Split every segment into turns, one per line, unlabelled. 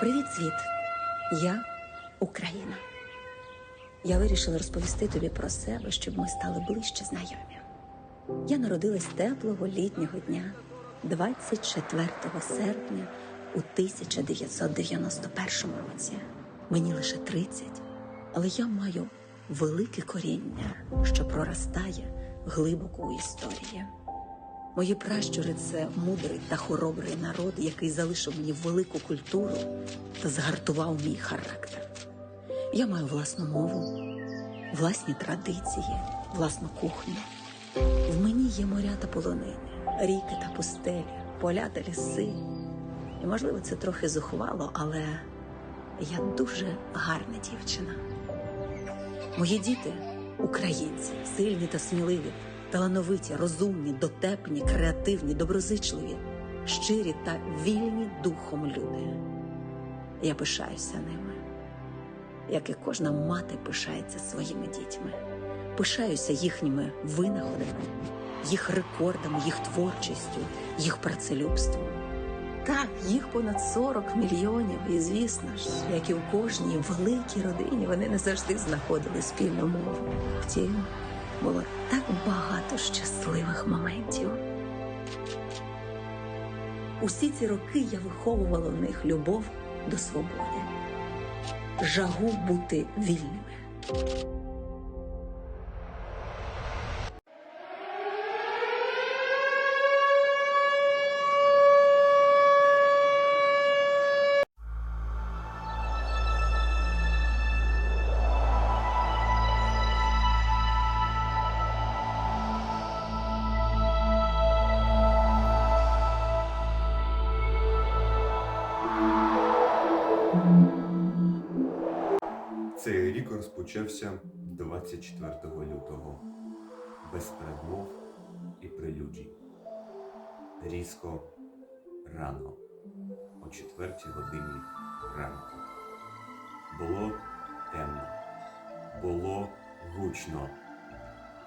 Привіт, світ! Я Україна. Я вирішила розповісти тобі про себе, щоб ми стали ближче знайомі. Я народилась теплого літнього дня, 24 серпня у 1991 році. Мені лише 30, але я маю велике коріння, що проростає глибоко у історії. Мої пращури це мудрий та хоробрий народ, який залишив мені велику культуру та згартував мій характер. Я маю власну мову, власні традиції, власну кухню. В мені є моря та полонини, ріки та пустелі, поля та ліси. І, можливо, це трохи зухвало, але я дуже гарна дівчина. Мої діти українці, сильні та сміливі, талановиті, розумні, дотепні, креативні, доброзичливі, щирі та вільні духом люди. Я пишаюся ними, як і кожна мати пишається своїми дітьми. Пишаюся їхніми винаходами, їх рекордами, їх творчістю, їх працелюбством. Так, їх понад 40 мільйонів, і звісно ж, як і в кожній великій родині, вони не завжди знаходили спільну мову. Втім, було так багато щасливих моментів. Усі ці роки я виховувала в них любов до свободи, жагу бути вільними.
Розпочався 24 лютого, без передмов і прелюдій. Різко рано, о 4 годині ранку. Було темно, було гучно,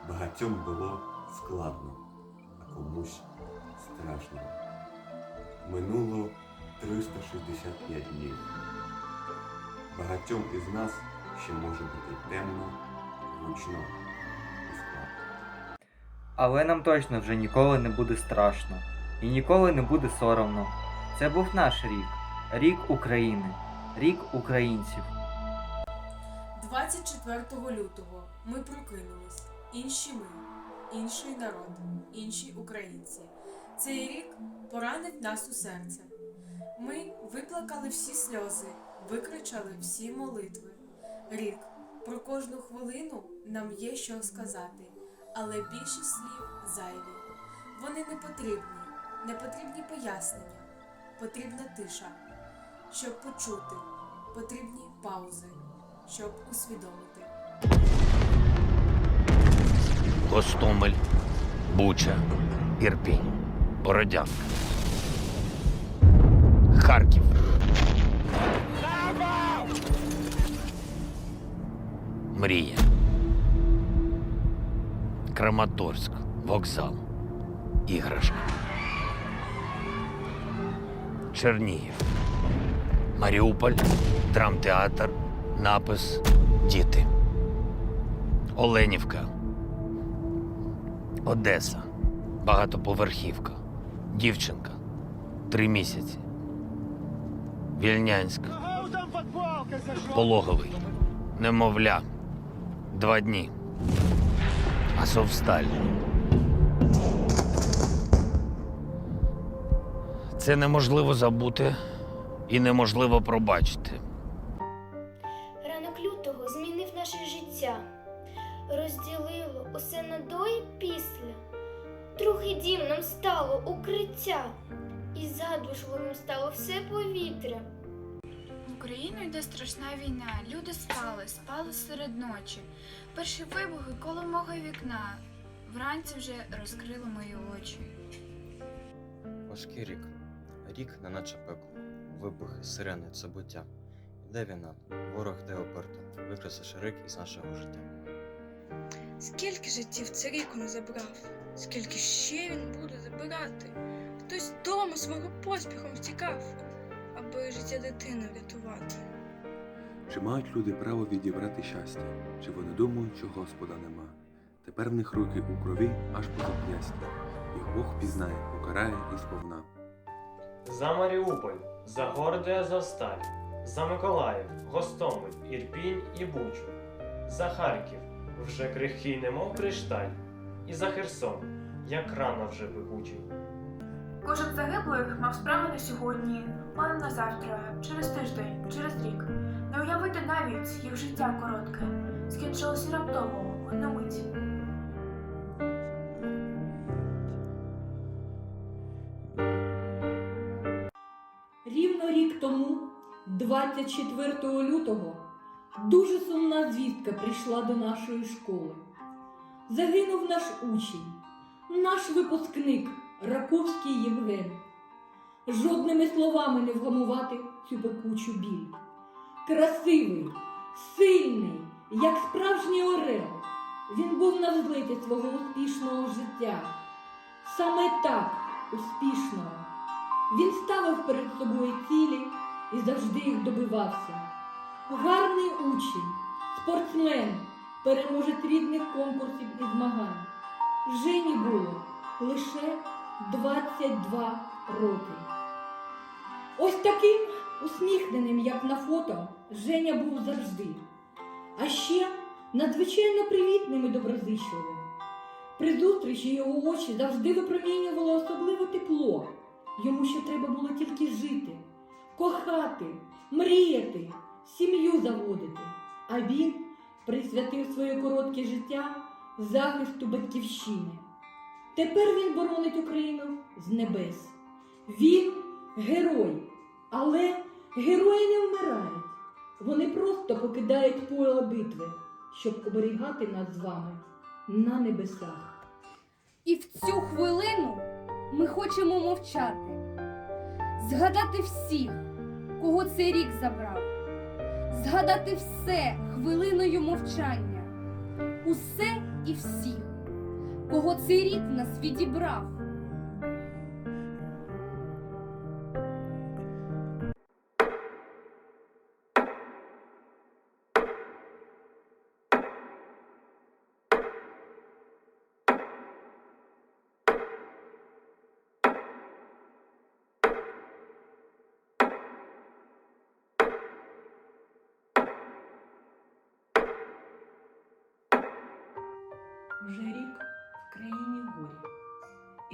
багатьом було складно, а комусь страшно. Минуло 365 днів. Багатьом із нас ще може бути темно, гучно і складно.
Але нам точно вже ніколи не буде страшно і ніколи не буде соромно. Це був наш рік, рік України, рік українців.
24 лютого ми прокинулись. Інші ми, інший народ, інші українці. Цей рік поранить нас у серце. Ми виплакали всі сльози, викричали всі молитви. Рік про кожну хвилину нам є що сказати, але більшість слів зайві. Вони не потрібні, не потрібні пояснення, потрібна тиша, щоб почути, потрібні паузи, щоб усвідомити.
Гостомель, Буча, Ірпінь, Бородянка. Харків. Мрія. Краматорськ, вокзал, іграшка. Чернігів. Маріуполь, драмтеатр, напис Діти. Оленівка. Одеса, багатоповерхівка, дівчинка, три місяці. Вільнянськ, пологовий, немовля, два дні. Азовсталь. Це неможливо забути і неможливо пробачити.
Ранок лютого змінив наше життя, розділило усе на до і після. Другий дім нам стало укриття, і задушливим стало все повітря.
Україну йде страшна війна. Люди спали, спали серед ночі. Перші вибухи коло мого вікна. Вранці вже розкрили мої очі.
Важкий рік. Рік, не наче пекло. Вибухи, сирени, це буття. Іде війна, ворог де оперто, викреслиш рік із нашого життя.
Скільки життів цей рік він забрав, скільки ще він буде забирати. Хтось дому свого поспіхом втікав, аби життя дитини врятувати.
Чи мають люди право відібрати щастя? Чи вони думають, що Господа нема? Тепер в них руки у крові аж по зап'ястя. Їх Бог пізнає, покарає і сповна.
За Маріуполь, за Гордий Азовсталь, за Миколаїв, Гостомель, Ірпінь і Бучу, за Харків, вже крихкий, немов кришталь, і за Херсон, як рана вже пекучий.
Кожен загиблий мав справу на сьогодні, план на завтра, через тиждень, через рік. Не уявити навіть їх життя коротке, скінчилося раптово, одну мить.
Рівно рік тому, 24 лютого, дуже сумна звістка прийшла до нашої школи. Загинув наш учень, наш випускник Раковський Євген. Жодними словами не вгамувати цю пекучу біль. Красивий, сильний, як справжній орел. Він був на взлеті свого успішного життя. Саме так успішного. Він ставив перед собою цілі і завжди їх добивався. Гарний учень, спортсмен, переможець різних конкурсів і змагань. Жені було лише 22 роки. Ось таким усміхненим, як на фото, Женя був завжди. А ще надзвичайно привітним і доброзичливим. При зустрічі його очі завжди випромінювало особливе тепло. Йому ще треба було тільки жити, кохати, мріяти, сім'ю заводити. А він присвятив своє коротке життя захисту батьківщини. Тепер він боронить Україну з небес. Він герой, але герої не вмирають. Вони просто покидають поле битви, щоб оберігати нас з вами на небесах.
І в цю хвилину ми хочемо мовчати, згадати всіх, кого цей рік забрав, згадати все хвилиною мовчання, усе і всіх, кого цей рід нас відібрав.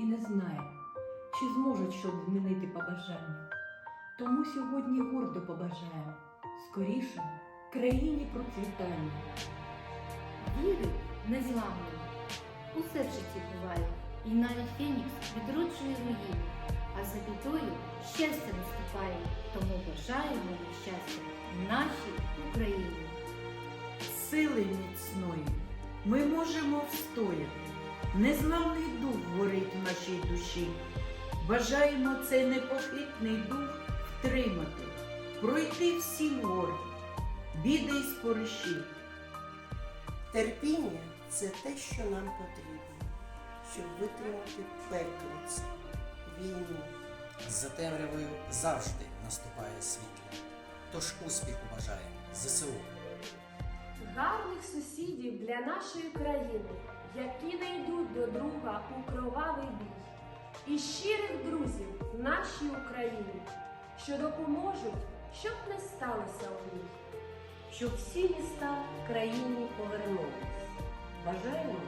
І не знає, чи зможуть щось змінити побажання. Тому сьогодні гордо побажаємо скоріше країні процвітання.
Віри незламної. Усе в житті буває, і навіть Фенікс відроджує руїни, а за бідою щастя наступає, тому бажаємо щастя нашій Україні.
сили міцної ми можемо встояти. Незламний дух горить в нашій душі. Бажаємо цей непохитний дух втримати, пройти всі гори, біди й спориші.
Терпіння це те, що нам потрібно, щоб витримати пеклиць, війну.
За темрявою завжди наступає світло. Тож успіху бажаємо ЗСУ.
Гарних сусідів для нашої країни, які не йдуть до друга у кровавий бій, і щирих друзів нашій Україні, що допоможуть, щоб не сталося у ній.
Щоб всі міста в країні повернулись. Бажаємо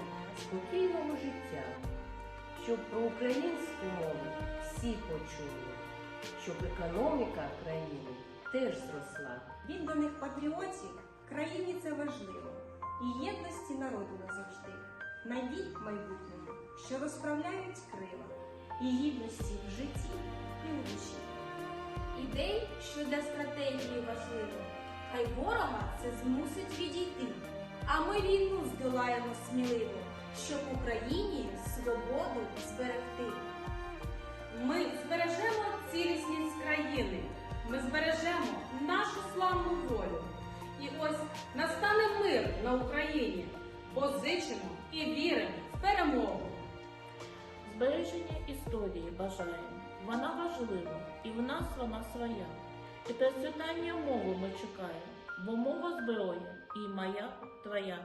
спокійного життя, щоб про українську мову всі почули, щоб економіка країни теж зросла.
Відданих патріотів країні це важливо, Майбутньому, що розправляють крила, і гідності в житті і в душі. Ідей, що для стратегії важливо, хай ворога це змусить відійти. А ми війну здолаємо сміливо, щоб Україні свободу
в нас вона своя. І процвітання мови ми чекаємо, бо мова зброя і моя, твоя.